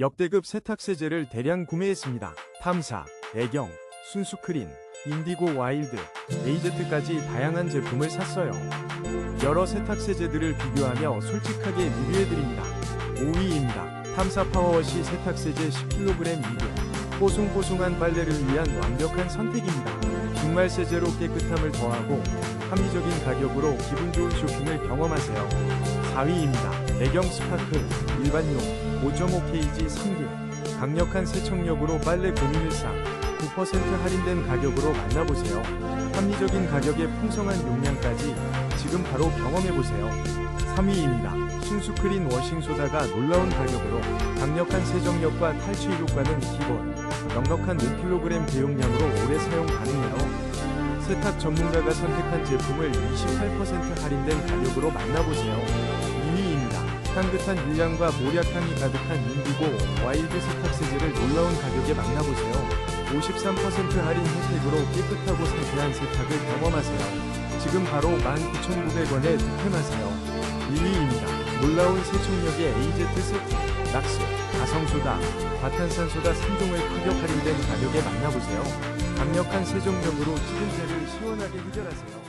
역대급 세탁세제를 대량 구매했습니다. 탐사, 애경, 순수크린, 인디고 와일드, AZ까지 다양한 제품을 샀어요. 여러 세탁세제들을 비교하며 솔직하게 리뷰해드립니다. 5위입니다. 탐사 파워워시 세탁세제 10kg 리뷰. 뽀송뽀송한 빨래를 위한 완벽한 선택입니다. 중말 세제로 깨끗함을 더하고 합리적인 가격으로 기분 좋은 쇼핑을 경험하세요. 4위입니다. 애경 스파클 일반용 5.5kg 3개 강력한 세척력으로 빨래 고민을 싹9% 할인된 가격으로 만나보세요. 합리적인 가격에 풍성한 용량까지 지금 바로 경험해보세요. 3위입니다. 순수크린 워싱소다가 놀라운 가격으로 강력한 세정력과 탈취 효과는 기본 넉넉한 5kg 대용량으로 오래 사용 가능해요. 세탁 전문가가 선택한 제품을 28% 할인된 가격으로 만나보세요. 2위입니다. 향긋한 유향과 모략향이 가득한 인디고 와일드 세탁세제를 놀라운 가격에 만나보세요. 53% 할인 혜택으로 깨끗하고 상쾌한 세탁을 경험하세요. 지금 바로 19,900원에 득템하세요. 1위입니다. 놀라운 세척력의 AZ 세트, 락스, 가성소다, 과탄산소다 3종을 파격 할인된 가격에 만나보세요. 강력한 세정력으로 찌든새를 시원하게 해결하세요.